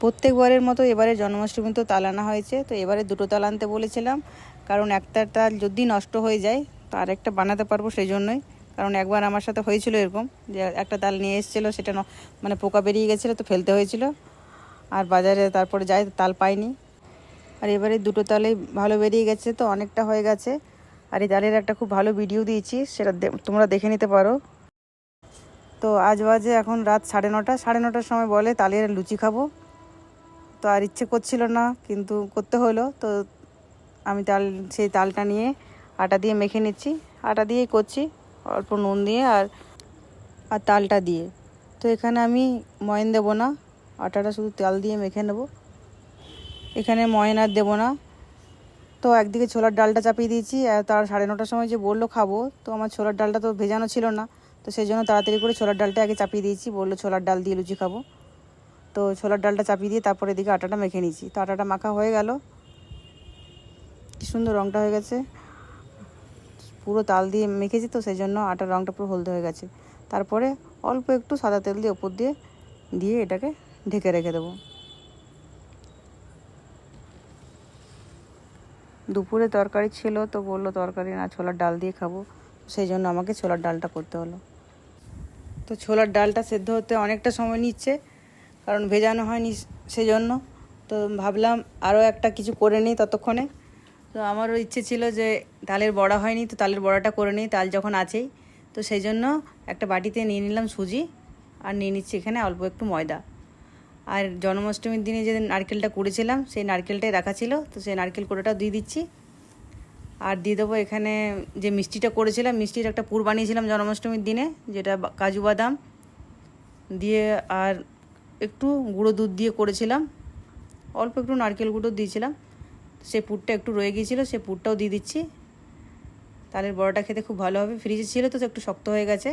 প্রত্যেকবারের মতো এবারে জন্মাষ্টমী তো তাল আনা হয়েছে, তো এবারে দুটো তাল আনতে বলেছিলাম। কারণ একটা তাল যদি নষ্ট হয়ে যায়, তো আরেকটা বানাতে পারব সেই জন্যই কারণ একবার আমার সাথে হয়েছিল এরকম, যে একটা তাল নিয়ে এসেছিল, সেটা মানে পোকা বেরিয়ে গেছিল, তো ফেলতে হয়েছিল। আর বাজারে তারপরে যাই তাল পাইনি। আর এবারে দুটো তালেই ভালো বেরিয়ে গেছে, তো অনেকটা হয়ে গেছে। আর এই তালের একটা খুব ভালো ভিডিও দিয়েছি, সেটা তোমরা দেখে নিতে পারো। তো আজ বাজে এখন রাত সাড়ে নটা, সাড়ে নটার সময় বলে তালের লুচি খাব। তো আর ইচ্ছে করছিল না, কিন্তু করতে হলো। তো আমি তাল, সেই তালটা নিয়ে আটা দিয়ে মেখে নিচ্ছি। আটা দিয়েই করছি, অল্প নুন দিয়ে আর আর তালটা দিয়ে। তো এখানে আমি ময়ন দেবো না, আটাটা শুধু তাল দিয়ে মেখে নেব। এখানে ময়ন আর দেবো না। তো একদিকে ছোলার ডালটা চাপিয়ে দিয়েছি, আর তার সাড়ে নটার সময় যে বলল খাব, তো আমার ছোলার ডালটা তো ভেজানো ছিল না। তো সেই জন্য তাড়াতাড়ি করে ছোলার ডালটা আগে চাপিয়ে দিয়েছি, বলল ছোলার ডাল দিয়ে লুচি খাব। তো ছোলার ডালটা চাপিয়ে দিয়ে তারপরে এদিকে আটাটা মেখে নিয়েছি। তো আটাটা মাখা হয়ে গেল। কি সুন্দর রঙটা হয়ে গেছে। পুরো তাল দিয়ে মেখেছি তো, সেই জন্য আটার রঙটা পুরো হলদে হয়ে গেছে। তারপরে অল্প একটু সাদা তেল দিয়ে ওপর দিয়ে দিয়ে এটাকে ঢেকে রেখে দেবো। দুপুরে তরকারি ছিল তো বলল তরকারি না, ছোলার ডাল দিয়ে খাব। সেই জন্য আমাকে ছোলার ডালটা করতে হলো। তো ছোলার ডালটা সেদ্ধ হতে অনেকটা সময় নিচ্ছে। কারণ ভেজানো হয়নি সেই জন্য তো ভাবলাম আরও একটা কিছু করে নিই ততক্ষণে। তো আমারও ইচ্ছে ছিল যে তালের বড়া হয়নি, তো তালের বড়াটা করে নিই, তাল যখন আছেই। তো সেই জন্য একটা বাটিতে নিয়ে নিলাম সুজি আর নিয়ে নিচ্ছি এখানে অল্প একটু ময়দা। আর জন্মাষ্টমীর দিনে যে নারকেলটা করেছিলাম সেই নারকেলটাই রাখা ছিল, তো সেই নারকেল কোড়াটাও দিয়ে দিচ্ছি। আর দিয়ে দেবো এখানে যে মিষ্টিটা করেছিলাম, মিষ্টির একটা পুর বানিয়েছিলাম জন্মাষ্টমীর দিনে, যেটা কাজু বাদাম দিয়ে আর একটু গুঁড়ো দুধ দিয়ে করেছিলাম। অল্প একটু নারকেল গুঁড়ো দিয়েছিলাম। সেই পুরটা একটু রয়ে গিয়েছিল সেই পুরটাও দিয়ে দিচ্ছি। তালের বড়াটা খেতে খুব ভালো হবে। ফ্রিজে ছিল তো একটু শক্ত হয়ে গেছে।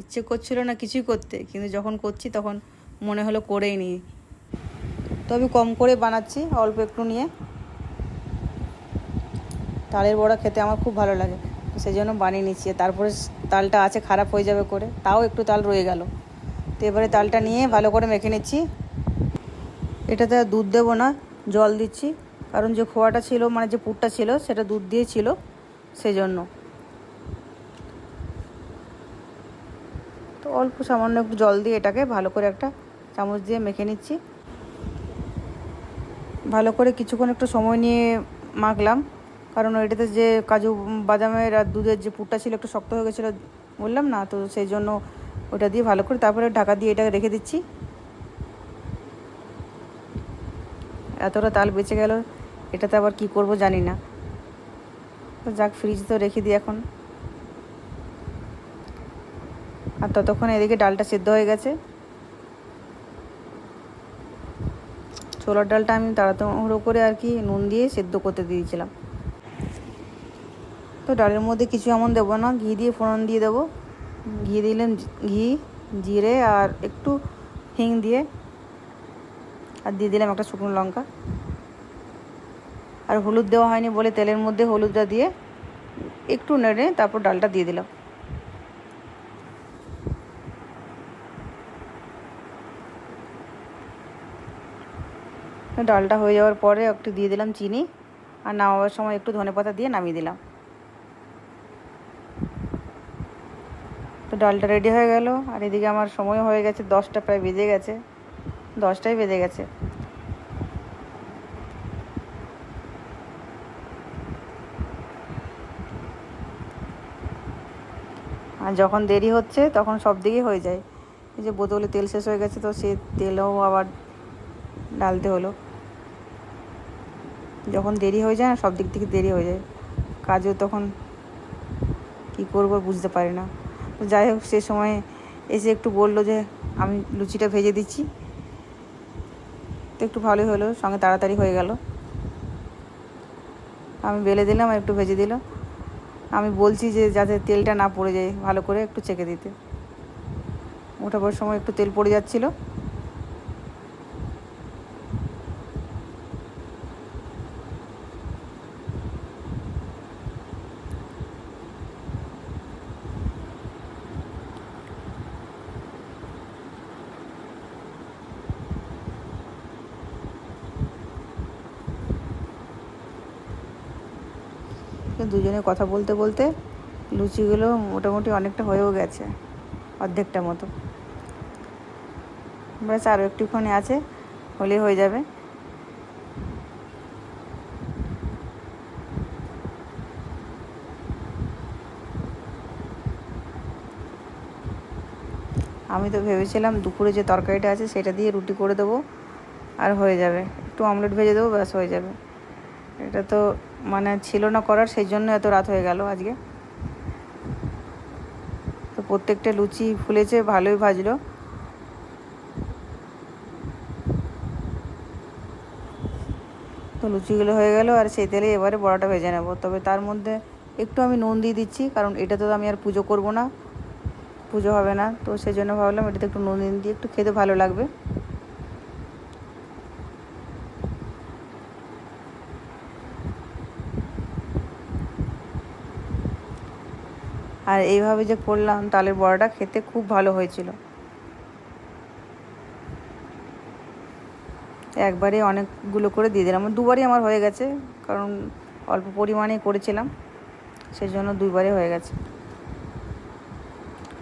ইচ্ছে করছিল না কিছুই করতে, কিন্তু যখন করছি তখন মনে হলো করেই নিই। তো আমি কম করে বানাচ্ছি, অল্প একটু নিয়ে। তালের বড়া খেতে আমার খুব ভালো লাগে। সেই জন্য বানিয়ে নিচ্ছি। তারপরে তালটা আছে, খারাপ হয়ে যাবে করে। তাও একটু তাল রয়ে গেল। তো এবারে তালটা নিয়ে ভালো করে মেখে নিচ্ছি। এটাতে দুধ দেবো না, জল দিচ্ছি। কারণ যে খোয়াটা ছিল মানে যে পুরটা ছিল, সেটা দুধ দিয়ে ছিল সেই জন্য তো অল্প সামান্য একটু জল দিয়ে এটাকে ভালো করে একটা চামচ দিয়ে মেখে নিচ্ছি। ভালো করে কিছুক্ষণ একটু সময় নিয়ে মাখলাম। কারণ ওইটাতে যে কাজু বাদামের আর দুধের যে পুরটা ছিল একটু শক্ত হয়ে গেছিল, বললাম না, তো সেই জন্য ওটা দিয়ে ভালো করে তারপরে ঢাকা দিয়ে এটাকে রেখে দিচ্ছি। এতটা তাল বেঁচে গেল, এটাতে আবার কি করব জানি না। যাক ফ্রিজ তো রেখে দিই এখন। আর ততক্ষণ এদিকে ডালটা সেদ্ধ হয়ে গেছে। ছোলার ডালটা আমি তাড়াতাড়ি করে আর কি নুন দিয়ে সেদ্ধ করতে দিয়েছিলাম। তো ডালের মধ্যে কিছু এমন দেবো না, ঘি দিয়ে ফোড়ন দিয়ে দেবো। ঘি দিলেন ঘি, জিরে আর একটু হিং দিয়ে। আর দিয়ে দিলাম একটা শুকনো লঙ্কা। আর হলুদ দেওয়া হয়নি বলে তেলের মধ্যে হলুদটা দিয়ে একটু নেড়ে তারপর ডালটা দিয়ে দিলাম। ডালটা হয়ে যাওয়ার পরে একটু দিয়ে দিলাম চিনি। আর নামাবার সময় একটু ধনেপাতা দিয়ে নামিয়ে দিলাম। তো ডালটা রেডি হয়ে গেল। আর এদিকে আমার সময় হয়ে গেছে, দশটা প্রায় বেজে গেছে। দশটাই বেজে গেছে। আর যখন দেরি হচ্ছে, তখন সব দিকেই হয়ে যায়। এই যে বোতলে তেল শেষ হয়ে গেছে, তো সে তেলও আবার ডালতে হলো। যখন দেরি হয়ে যায় সব দিক থেকে দেরি হয়ে যায়। কাজও তখন কী করব বুঝতে পারি না। যাই হোক, সে সময় এসে একটু বলল যে, আমি লুচিটা ভেজে দিচ্ছি। তো একটু ভালোই হলো, সঙ্গে তাড়াতাড়ি হয়ে গেল। আমি বেলে দিলাম আর একটু ভেজে দিল। আমি বলছি যে, যাতে তেলটা না পড়ে যায়, ভালো করে একটু চেকে দিতে। ওঠাবার সময় একটু তেল পড়ে যাচ্ছিল। দুজনে কথা বলতে বলতে লুচিগুলো মোটামুটি অনেকটা হয়েও গেছে, অর্ধেকটা মতো। ব্যাস আরও একটুখানি আছে, হলেই হয়ে যাবে। আমি তো ভেবেছিলাম দুপুরে যে তরকারিটা আছে সেটা দিয়ে রুটি করে দেবো, আর হয়ে যাবে। একটু অমলেট ভেজে দেবো, ব্যাস, হয়ে যাবে। এটা তো মানে ছিল না করার, সেই জন্য এত রাত হয়ে গেল আজকে। তো প্রত্যেকটা লুচি ফুলেছে, ভালোই ভাজলো। তো লুচিগুলো হয়ে গেল, আর সেই তেলে এবারে বড়াটা ভেজে নেব। তবে তার মধ্যে একটু আমি নুন দিয়ে দিচ্ছি, কারণ এটা তো আমি আর পুজো করব না, পুজো হবে না। তো সেই জন্য ভাবলাম এটাতে একটু নুন দিয়ে একটু খেতে ভালো লাগবে। আর এইভাবে যে করলাম তালের বড়াটা খেতে খুব ভালো হয়েছিল। একবারে অনেকগুলো করে দিয়ে দিলাম। দুবারই আমার হয়ে গেছে, কারণ অল্প পরিমাণে করেছিলাম সেই জন্য দুইবারে হয়ে গেছে।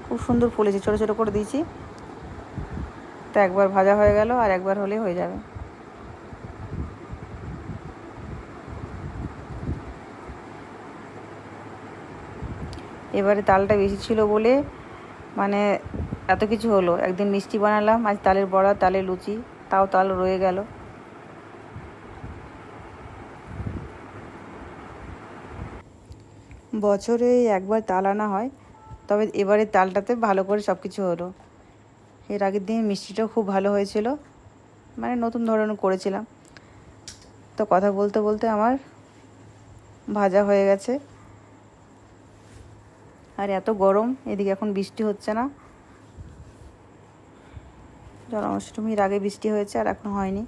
খুব সুন্দর ফুলেছে, ছোটো ছোটো করে দিয়েছি। তো একবার ভাজা হয়ে গেল আর একবার হলে হয়ে যাবে। এবারে তালটা বেশি ছিল বলে মানে এত কিছু হলো। একদিন মিষ্টি বানালাম, আজ তালের বড়া, তালের লুচি, তাও তাল রয়ে গেল। বছরে একবার তাল আনা হয়, তবে এবারে তালটাতে ভালো করে সব কিছু হলো। এর আগের দিন মিষ্টিটাও খুব ভালো হয়েছিল মানে নতুন ধরনের করেছিলাম। তো কথা বলতে বলতে আমার ভাজা হয়ে গেছে। আর এত গরম, এদিকে এখন বৃষ্টি হচ্ছে না। জন্মাষ্টমীর আগে বৃষ্টি হয়েছে আর এখন হয়নি।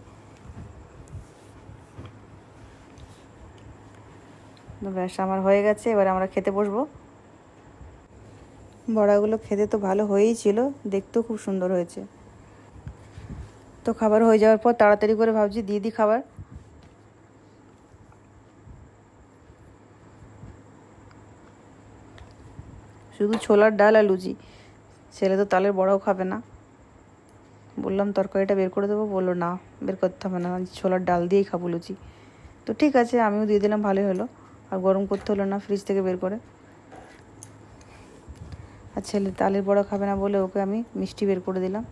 ব্যাস, আমার হয়ে গেছে, এবার আমরা খেতে বসবো। বড়াগুলো খেতে তো ভালো হয়েই ছিল, দেখতেও খুব সুন্দর হয়েছে। তো খাবার হয়ে যাওয়ার পর তাড়াতাড়ি করে ভাবছি দিয়ে দিই খাবার। শুধু ছোলার ডাল আর লুচি। ছেলে তো তালের বড়াও খাবে না। বললাম, তরকারিটা বের করে দেবো? বলল, না, বের করতে হবে না, ছোলার ডাল দিয়েই খাব লুচি। তো ঠিক আছে, আমিও দিয়ে দিলাম, ভালোই হলো। আর গরম করতে হলো না ফ্রিজ থেকে বের করে। আর ছেলে তালের বড়া খাবে না বলে ওকে আমি মিষ্টি বের করে দিলাম।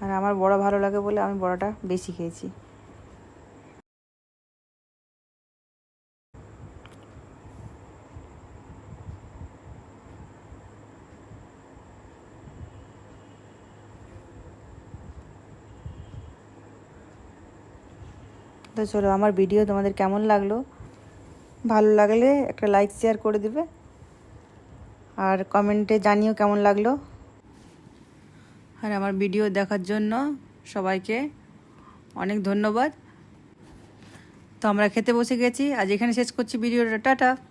আর আমার বড়া ভালো লাগে বলে আমি বড়াটা বেশি খেয়েছি। তো চলো আমার ভিডিও তোমাদের কেমন লাগল? ভালো লাগলে একটা লাইক শেয়ার করে দিবে। আর কমেন্টে জানিও কেমন লাগল। আর আমার ভিডিও দেখার জন্য সবাইকে অনেক ধন্যবাদ। তো আমরা খেতে বসে গেছি। আজ এখানে শেষ করছি ভিডিওটা। টাটা।